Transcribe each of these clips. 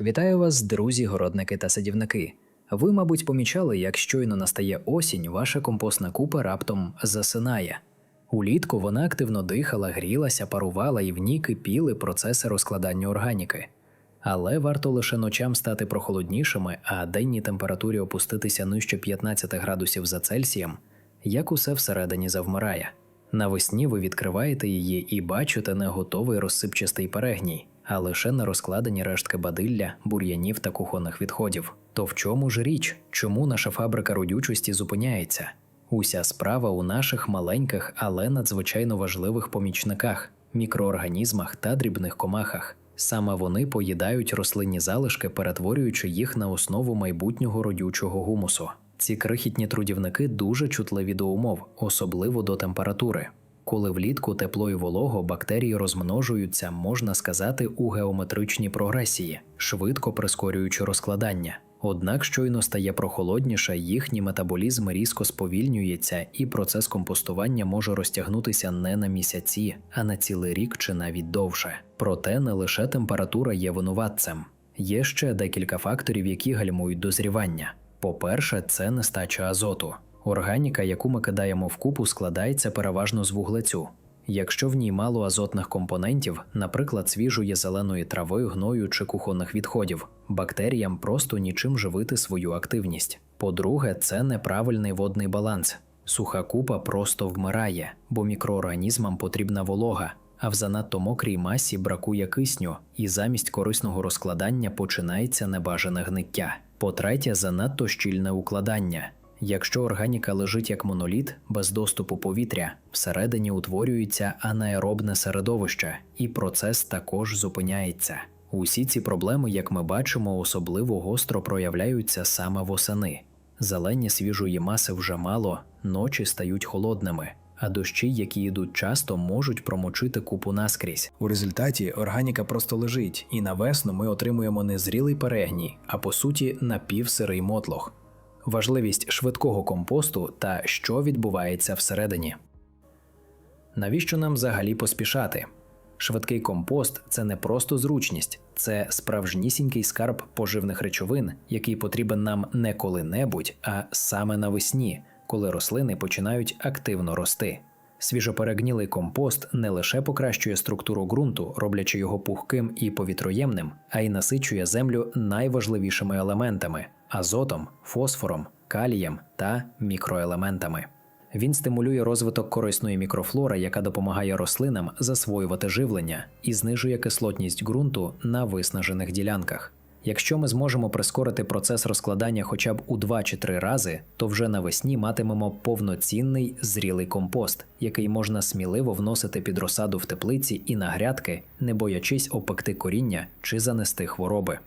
Вітаю вас, друзі, городники та садівники. Ви, мабуть, помічали, як щойно настає осінь, ваша компостна купа раптом засинає. Улітку вона активно дихала, грілася, парувала і в ній кипіли процеси розкладання органіки. Але варто лише ночам стати прохолоднішими, а денній температурі опуститися нижче 15 градусів за Цельсієм, як усе всередині завмирає. Навесні ви відкриваєте її і бачите не готовий розсипчастий перегній, а лише на розкладені рештки бадилля, бур'янів та кухонних відходів. То в чому ж річ? Чому наша фабрика родючості зупиняється? Уся справа у наших маленьких, але надзвичайно важливих помічниках, мікроорганізмах та дрібних комахах. Саме вони поїдають рослинні залишки, перетворюючи їх на основу майбутнього родючого гумусу. Ці крихітні трудівники дуже чутливі до умов, особливо до температури. Коли влітку тепло і волого бактерії розмножуються, можна сказати, у геометричній прогресії, швидко прискорюючи розкладання. Однак щойно стає прохолодніше, їхній метаболізм різко сповільнюється, і процес компостування може розтягнутися не на місяці, а на цілий рік чи навіть довше. Проте не лише температура є винуватцем. Є ще декілька факторів, які гальмують дозрівання. По-перше, це нестача азоту. Органіка, яку ми кидаємо в купу, складається переважно з вуглецю. Якщо в ній мало азотних компонентів, наприклад, свіжої зеленої трави, гною чи кухонних відходів, бактеріям просто нічим живити свою активність. По-друге, це неправильний водний баланс. Суха купа просто вмирає, бо мікроорганізмам потрібна волога, а в занадто мокрій масі бракує кисню, і замість корисного розкладання починається небажане гниття. По-третє, занадто щільне укладання. Якщо органіка лежить як моноліт без доступу повітря, всередині утворюється анаеробне середовище, і процес також зупиняється. Усі ці проблеми, як ми бачимо, особливо гостро проявляються саме восени. Зелені свіжої маси вже мало, ночі стають холодними, а дощі, які йдуть часто, можуть промочити купу наскрізь. У результаті органіка просто лежить, і на весну ми отримуємо не зрілий перегній, а по суті напівсирий мотлох. Важливість швидкого компосту та що відбувається всередині. Навіщо нам взагалі поспішати? Швидкий компост це не просто зручність, це справжнісінький скарб поживних речовин, який потрібен нам не коли-небудь, а саме навесні, коли рослини починають активно рости. Свіжоперегнілий компост не лише покращує структуру ґрунту, роблячи його пухким і повітроємним, а й насичує землю найважливішими елементами азотом, фосфором, калієм та мікроелементами. Він стимулює розвиток корисної мікрофлори, яка допомагає рослинам засвоювати живлення і знижує кислотність ґрунту на виснажених ділянках. Якщо ми зможемо прискорити процес розкладання хоча б у 2 чи 3 рази, то вже навесні матимемо повноцінний зрілий компост, який можна сміливо вносити під розсаду в теплиці і на грядки, не боячись опекти коріння чи занести хвороби.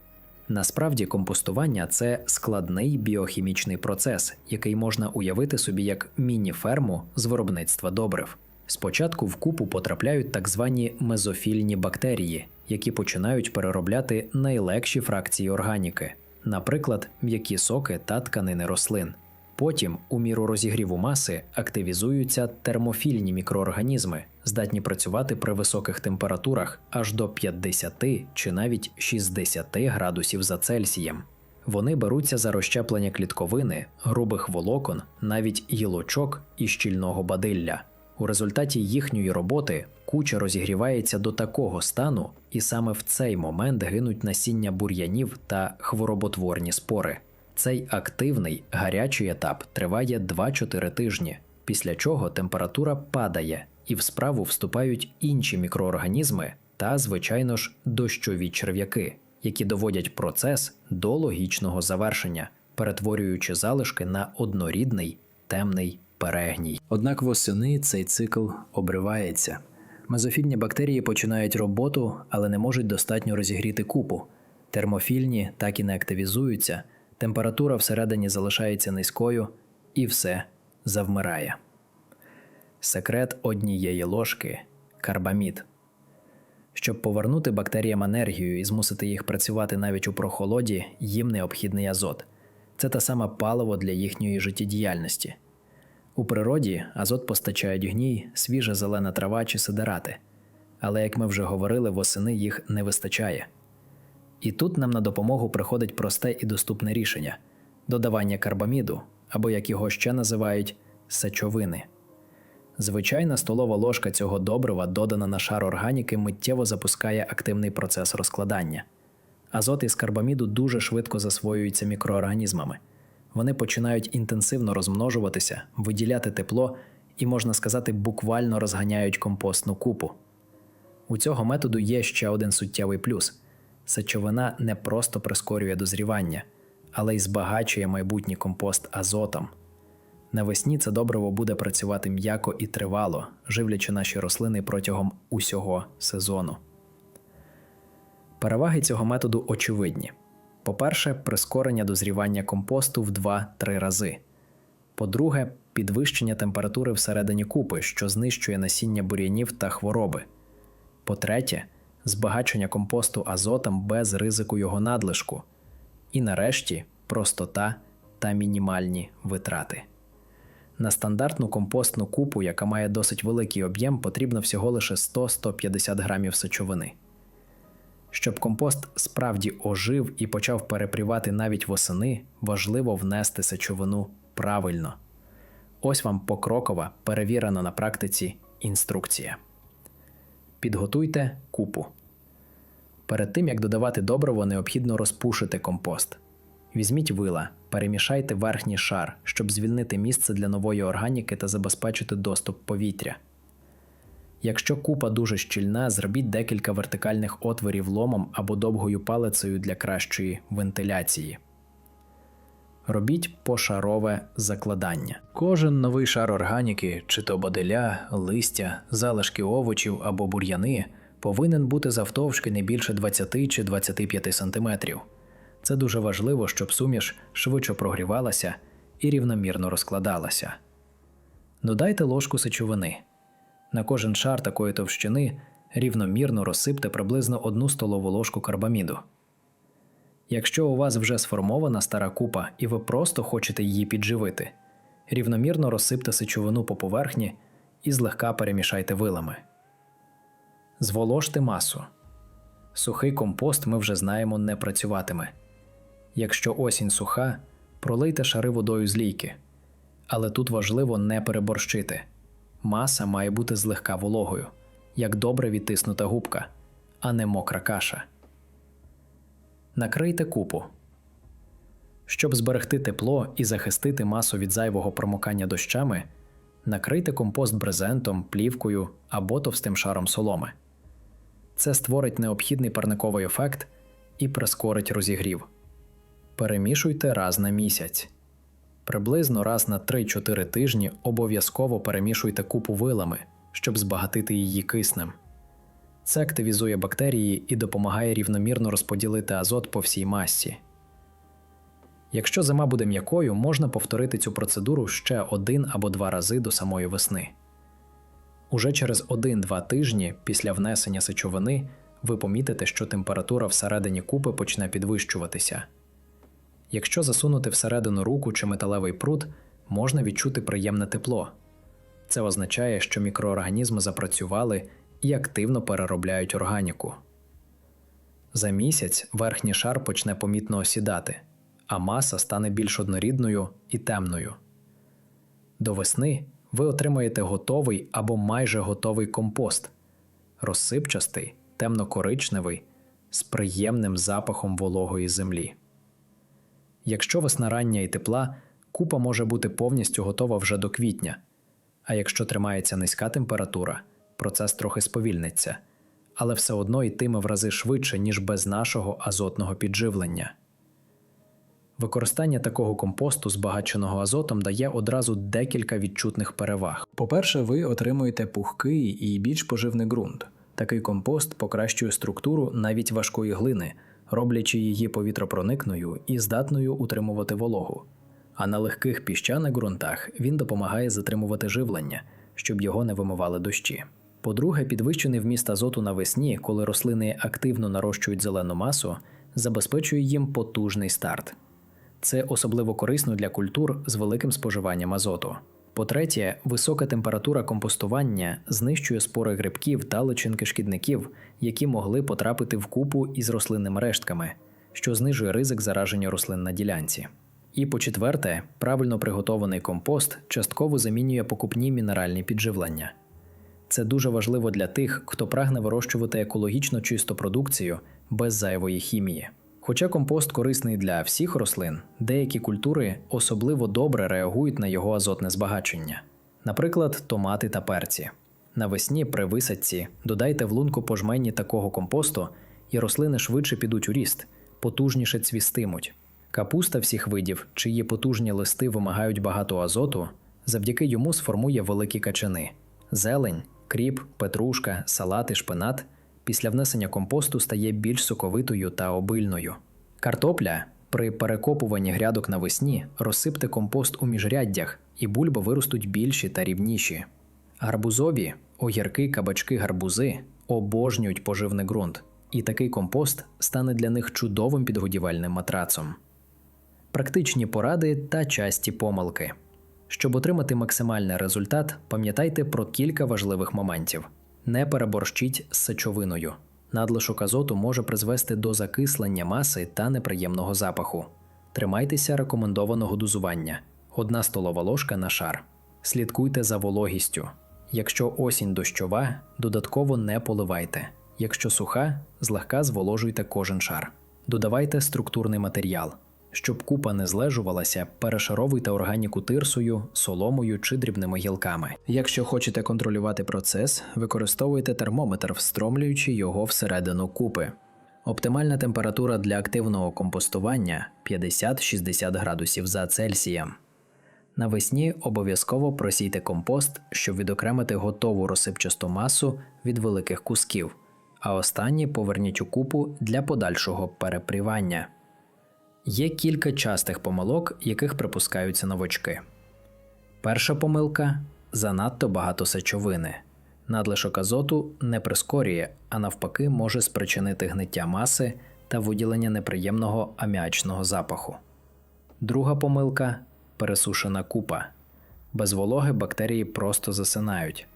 Насправді компостування це складний біохімічний процес, який можна уявити собі як міні-ферму з виробництва добрив. Спочатку в купу потрапляють так звані мезофільні бактерії, які починають переробляти найлегші фракції органіки, наприклад, м'які соки та тканини рослин. Потім, у міру розігріву маси, активізуються термофільні мікроорганізми, здатні працювати при високих температурах аж до 50 чи навіть 60 градусів за Цельсієм. Вони беруться за розщеплення клітковини, грубих волокон, навіть гілочок і щільного бадилля. У результаті їхньої роботи куча розігрівається до такого стану, і саме в цей момент гинуть насіння бур'янів та хвороботворні спори. Цей активний гарячий етап триває 2-4 тижні, після чого температура падає і в справу вступають інші мікроорганізми та, звичайно ж, дощові черв'яки, які доводять процес до логічного завершення, перетворюючи залишки на однорідний темний перегній. Однак восени цей цикл обривається. Мезофільні бактерії починають роботу, але не можуть достатньо розігріти купу. Термофільні так і не активізуються, температура всередині залишається низькою, і все завмирає. Секрет однієї ложки карбамід. Щоб повернути бактеріям енергію і змусити їх працювати навіть у прохолоді, їм необхідний азот. Це те саме паливо для їхньої життєдіяльності. У природі азот постачають гній, свіжа зелена трава чи сидерати. Але, як ми вже говорили, восени їх не вистачає. І тут нам на допомогу приходить просте і доступне рішення додавання карбаміду, або як його ще називають сечовини. Звичайна столова ложка цього добрива, додана на шар органіки, миттєво запускає активний процес розкладання. Азот із карбаміду дуже швидко засвоюються мікроорганізмами. Вони починають інтенсивно розмножуватися, виділяти тепло і, можна сказати, буквально розганяють компостну купу. У цього методу є ще один суттєвий плюс: сечовина не просто прискорює дозрівання, але й збагачує майбутній компост азотом. Навесні це добриво буде працювати м'яко і тривало, живлячи наші рослини протягом усього сезону. Переваги цього методу очевидні. По-перше, прискорення дозрівання компосту в 2-3 рази. По-друге, підвищення температури всередині купи, що знищує насіння бур'янів та хвороби. По-третє, збагачення компосту азотом без ризику його надлишку. І нарешті простота та мінімальні витрати. На стандартну компостну купу, яка має досить великий об'єм, потрібно всього лише 100-150 грамів сечовини. Щоб компост справді ожив і почав перепрівати навіть восени, важливо внести сечовину правильно. Ось вам покрокова, перевірена на практиці інструкція. Підготуйте купу. Перед тим як додавати добриво, необхідно розпушити компост. Візьміть вила, перемішайте верхній шар, щоб звільнити місце для нової органіки та забезпечити доступ повітря. Якщо купа дуже щільна, зробіть декілька вертикальних отворів ломом або довгою палицею для кращої вентиляції. Робіть пошарове закладання. Кожен новий шар органіки, чи то баделя, листя, залишки овочів або бур'яни, повинен бути завтовшки не більше 20 чи 25 см. Це дуже важливо, щоб суміш швидше прогрівалася і рівномірно розкладалася. Додайте ложку сечовини. На кожен шар такої товщини рівномірно розсипте приблизно одну столову ложку карбаміду. Якщо у вас вже сформована стара купа і ви просто хочете її підживити, рівномірно розсипте сечовину по поверхні і злегка перемішайте вилами. Зволожте масу. Сухий компост ми вже знаємо не працюватиме. Якщо осінь суха, пролийте шари водою з лійки. Але тут важливо не переборщити. Маса має бути злегка вологою, як добре відтиснута губка, а не мокра каша. Накрийте купу. Щоб зберегти тепло і захистити масу від зайвого промокання дощами, накрийте компост брезентом, плівкою або товстим шаром соломи. Це створить необхідний парниковий ефект і прискорить розігрів. Перемішуйте раз на місяць. Приблизно раз на 3-4 тижні обов'язково перемішуйте купу вилами, щоб збагатити її киснем. Це активізує бактерії і допомагає рівномірно розподілити азот по всій масі. Якщо зима буде м'якою, можна повторити цю процедуру ще один або два рази до самої весни. Уже через 1-2 тижні після внесення сечовини ви помітите, що температура всередині купи почне підвищуватися. Якщо засунути всередину руку чи металевий прут, можна відчути приємне тепло. Це означає, що мікроорганізми запрацювали і активно переробляють органіку. За місяць верхній шар почне помітно осідати, а маса стане більш однорідною і темною. До весни ви отримаєте готовий або майже готовий компост розсипчастий, темно-коричневий, з приємним запахом вологої землі. Якщо весна рання і тепла, купа може бути повністю готова вже до квітня. А якщо тримається низька температура, процес трохи сповільниться, але все одно йтиме в рази швидше, ніж без нашого азотного підживлення. Використання такого компосту, збагаченого азотом, дає одразу декілька відчутних переваг. По-перше, ви отримуєте пухкий і більш поживний ґрунт. Такий компост покращує структуру навіть важкої глини, роблячи її повітропроникною і здатною утримувати вологу. А на легких піщаних ґрунтах він допомагає затримувати живлення, щоб його не вимивали дощі. По-друге, підвищений вміст азоту навесні, коли рослини активно нарощують зелену масу, забезпечує їм потужний старт. Це особливо корисно для культур з великим споживанням азоту. По-третє, висока температура компостування знищує спори грибків та личинки шкідників, які могли потрапити в купу із рослинними рештками, що знижує ризик зараження рослин на ділянці. І по-четверте, правильно приготований компост частково замінює покупні мінеральні підживлення. Це дуже важливо для тих, хто прагне вирощувати екологічно чисту продукцію без зайвої хімії. Хоча компост корисний для всіх рослин, деякі культури особливо добре реагують на його азотне збагачення, наприклад, томати та перці. Навесні при висадці додайте в лунку по жмені такого компосту, і рослини швидше підуть у ріст, потужніше цвістимуть. Капуста всіх видів, чиї потужні листи вимагають багато азоту, завдяки йому сформує великі качани. Зелень, кріп, петрушка, салат і шпинат після внесення компосту стає більш соковитою та обильною. Картопля при перекопуванні грядок навесні розсипте компост у міжряддях, і бульби виростуть більші та рівніші. Гарбузові, огірки, кабачки, гарбузи обожнюють поживний ґрунт, і такий компост стане для них чудовим підгодівельним матрацом. Практичні поради та часті помилки. Щоб отримати максимальний результат, пам'ятайте про кілька важливих моментів. Не переборщіть з сечовиною. Надлишок азоту може призвести до закислення маси та неприємного запаху. Тримайтеся рекомендованого дозування 1 столова ложка на шар. Слідкуйте за вологістю. Якщо осінь дощова, додатково не поливайте. Якщо суха, злегка зволожуйте кожен шар. Додавайте структурний матеріал. Щоб купа не злежувалася, перешаровуйте органіку тирсою, соломою чи дрібними гілками. Якщо хочете контролювати процес, використовуйте термометр, встромлюючи його всередину купи. Оптимальна температура для активного компостування 50-60 градусів за Цельсієм. Навесні обов'язково просійте компост, щоб відокремити готову розсипчасту масу від великих кусків, а останні поверніть у купу для подальшого перепрівання. Є кілька частих помилок, яких припускаються новачки. Перша помилка занадто багато сечовини. Надлишок азоту не прискорює, а навпаки, може спричинити гниття маси та виділення неприємного аміачного запаху. Друга помилка пересушена купа. Без вологи бактерії просто засинають.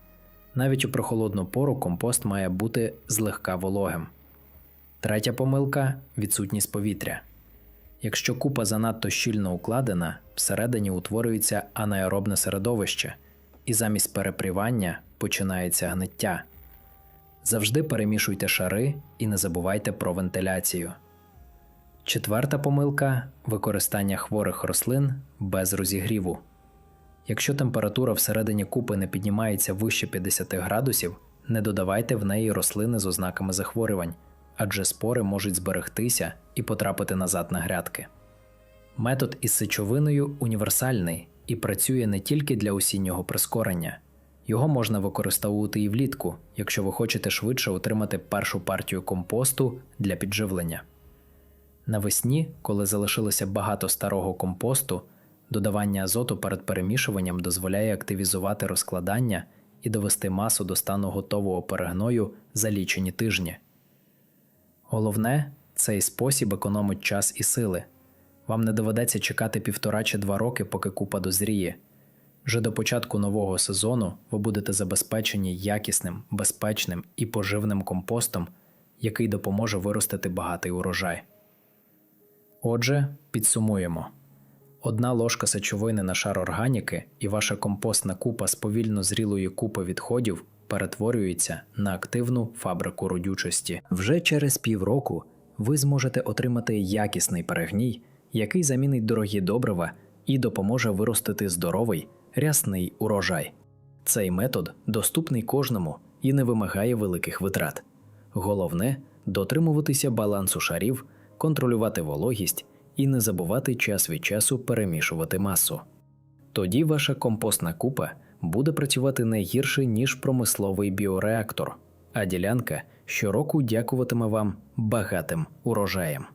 Навіть у прохолодну пору компост має бути злегка вологим. Третя помилка відсутність повітря. Якщо купа занадто щільно укладена, всередині утворюється анаеробне середовище, і замість перепрівання починається гниття. Завжди перемішуйте шари і не забувайте про вентиляцію. Четверта помилка використання хворих рослин без розігріву. Якщо температура всередині купи не піднімається вище 50 градусів, не додавайте в неї рослини з ознаками захворювань, адже спори можуть зберегтися і потрапити назад на грядки. Метод із сечовиною універсальний і працює не тільки для осіннього прискорення. Його можна використовувати і влітку, якщо ви хочете швидше отримати першу партію компосту для підживлення. Навесні, коли залишилося багато старого компосту, додавання азоту перед перемішуванням дозволяє активізувати розкладання і довести масу до стану готового перегною за лічені тижні. Головне, цей спосіб економить час і сили. Вам не доведеться чекати півтора чи два роки, поки купа дозріє. Вже до початку нового сезону ви будете забезпечені якісним, безпечним і поживним компостом, який допоможе виростити багатий урожай. Отже, підсумуємо: одна ложка сечовини на шар органіки, і ваша компостна купа з повільно зрілої купи відходів перетворюється на активну фабрику родючості. Вже через півроку ви зможете отримати якісний перегній, який замінить дорогі добрива і допоможе виростити здоровий, рясний урожай. Цей метод доступний кожному і не вимагає великих витрат. Головне дотримуватися балансу шарів, контролювати вологість і не забувати час від часу перемішувати масу. Тоді ваша компостна купа буде працювати не гірше, ніж промисловий біореактор, а ділянка щороку дякуватиме вам багатим урожаєм.